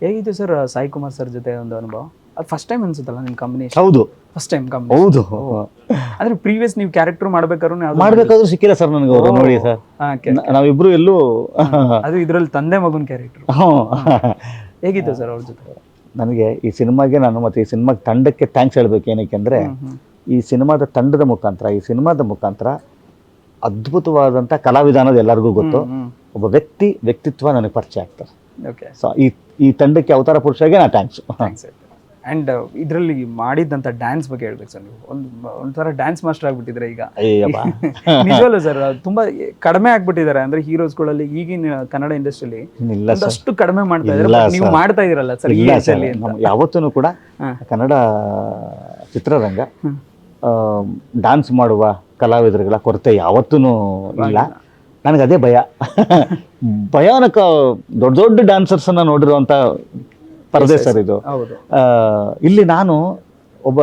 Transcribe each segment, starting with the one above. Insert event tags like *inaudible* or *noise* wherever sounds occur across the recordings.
ಹೇಗಿತ್ತು sir Sai Kumar sir ಜೊತೆ ಒಂದು ಅನುಭವ? ಅದು ಫಸ್ಟ್ ಟೈಮ್ ಅನ್ಸುತ್ತಲ್ಲ ನಿಮ್ಮ ಕಾಂಬಿನೇಷನ್ ಹೌದು. ಫಸ್ಟ್ ಟೈಮ್ ಕಾಂಬಿನೇಷನ್ ಹೌದು. ಅಂದ್ರೆ ಪ್ರೀವಿಯಸ್ ನೀವು ಕ್ಯಾರೆಕ್ಟರ್ ಮಾಡ್ಬೇಕಾದ್ರೂ ಯಾವ್ದು ಮಾಡ್ಬೇಕಾದ್ರೂ ಸಿಕ್ಕಿಲ್ಲ ಸರ್ ನನಗೆ ಅವರು ನೋಡಿ ಸರ್. ನ- ನಾವಿಬ್ರು ಎಲ್ಲೂ ಅದು ಇದ್ರಲ್ಲಿ ತಂದೆ ಮಗನ್ ಕ್ಯಾರೆಕ್ಟರ್ ಹ್ಮ್. ಹೇಗಿತ್ತು ಸರ್ ಅವ್ರ ಜೊತೆ? ನನಗೆ ಈ ಸಿನಿಮಾಗೆ ನಾನು ಮತ್ತೆ ಈ ಸಿನಿಮಾ ತಂಡಕ್ಕೆ ಥ್ಯಾಂಕ್ಸ್ ಹೇಳ್ಬೇಕು ಏನಕ್ಕೆ ಅಂದರೆ ಈ ಸಿನಿಮಾದ ತಂಡದ ಮುಖಾಂತರ ಈ ಸಿನಿಮಾದ ಮುಖಾಂತರ ಅದ್ಭುತವಾದಂಥ ಕಲಾವಿಧಾನದ ಎಲ್ಲರಿಗೂ ಗೊತ್ತು. ಒಬ್ಬ ವ್ಯಕ್ತಿ ವ್ಯಕ್ತಿತ್ವ ನನಗೆ ಪರಿಚಯ ಆಗ್ತದೆ ಓಕೆ ಸೊ ಈ ಈ ತಂಡಕ್ಕೆ ಅವತಾರ ಪುರುಷರಿಗೆ ನಾ ಥ್ಯಾಂಕ್ಸ್ ಅಂಡ್ ಇದರಲ್ಲಿ ಮಾಡಿದಂತ ಡ್ಯಾನ್ಸ್ ಬಗ್ಗೆ ಹೇಳ್ಬೇಕು ಸರ್ ನೀವು. ಒಂದು ಒಂಥರ ಡ್ಯಾನ್ಸ್ ಮಾಸ್ಟರ್ ಆಗ್ಬಿಟ್ಟಿದ್ರೆ ಈಗ. *laughs* ನಿಜವಲ್ಲ ಸರ್ ತುಂಬಾ ಕಡಿಮೆ ಆಗ್ಬಿಟ್ಟಿದ್ದಾರೆ. ಅಂದ್ರೆ ಹೀರೋಸ್ಗಳಲ್ಲಿ ಈಗಿನ ಕನ್ನಡ ಇಂಡಸ್ಟ್ರಿಲಿ ಅಷ್ಟು ಕಡಿಮೆ ಮಾಡ್ತಾ ಇದ್ದಾರೆ. ನೀವು. ಮಾಡ್ತಾ ಇದೀರಲ್ಲ ಸರ್ ಯಾವತ್ತೂ ಕೂಡ ಕನ್ನಡ ಚಿತ್ರರಂಗ. ಡ್ಯಾನ್ಸ್ ಮಾಡುವ ಕಲಾವಿದರುಗಳ ಕೊರತೆ ಯಾವತ್ತೂ ಇಲ್ಲ. ನನಗೆ ಅದೇ ಭಯ. ಭಯಾನಕ ದೊಡ್ಡ ದೊಡ್ಡ ಡ್ಯಾನ್ಸರ್ಸನ್ನು ನೋಡಿರುವಂಥ ಪರದೆ ಸರ್ ಇದು. ಇಲ್ಲಿ ನಾನು ಒಬ್ಬ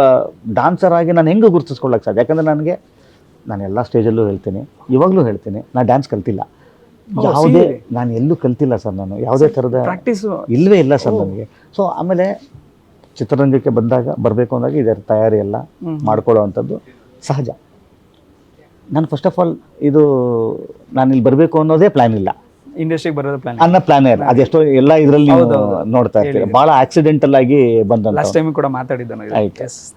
ಡಾನ್ಸರ್ ಆಗಿ ನಾನು ಹೆಂಗೆ ಗುರುತಿಸ್ಕೊಳ್ಳೋಕೆ ಸಾಧ್ಯ? ಯಾಕಂದ್ರೆ ನನಗೆ ನಾನು ಎಲ್ಲ ಸ್ಟೇಜಲ್ಲೂ ಹೇಳ್ತೀನಿ. ಇವಾಗಲೂ ಹೇಳ್ತೀನಿ ನಾನು ಡ್ಯಾನ್ಸ್ ಕಲ್ತಿಲ್ಲ. ಯಾವುದೇ ನಾನು ಎಲ್ಲೂ ಕಲ್ತಿಲ್ಲ ಸರ್ ನಾನು. ಯಾವುದೇ ಥರದ ಪ್ರಾಕ್ಟೀಸ್ ಇಲ್ಲವೇ ಇಲ್ಲ ಸರ್ ನನಗೆ. ಸೊ ಆಮೇಲೆ ಚಿತ್ರರಂಗಕ್ಕೆ ಬಂದಾಗ ಬರಬೇಕು ಅಂದಾಗ ಇದರ ತಯಾರಿ ಎಲ್ಲ ಮಾಡ್ಕೊಳ್ಳೋ ಅಂಥದ್ದು ಸಹಜ. ನಾನು ಫಸ್ಟ್ ಆಫ್ ಆಲ್ ಇದು ನಾನು ಇಲ್ಲಿ ಬರಬೇಕು ಅನ್ನೋದೇ ಪ್ಲ್ಯಾನ್ ಇಲ್ಲ. ಇಂಡಸ್ಟ್ರಿಗೆ ಬರೋದು ಪ್ಲಾನ್ ಅನ್ನೋ ಪ್ಲಾನ್ ಇಲ್ಲ. ಅದೆಷ್ಟೋ ಎಲ್ಲ ಇದರಲ್ಲಿ ನೋಡ್ತಾ ಇರ್ತೀವಿ ಭಾಳ ಆಕ್ಸಿಡೆಂಟಲ್ ಆಗಿ ಬಂದ ಲಾಸ್ಟ್ ಟೈಮ್ ಕೂಡ ಮಾತಾಡಿದ್ದಾನೆ ಆಯ್ತು.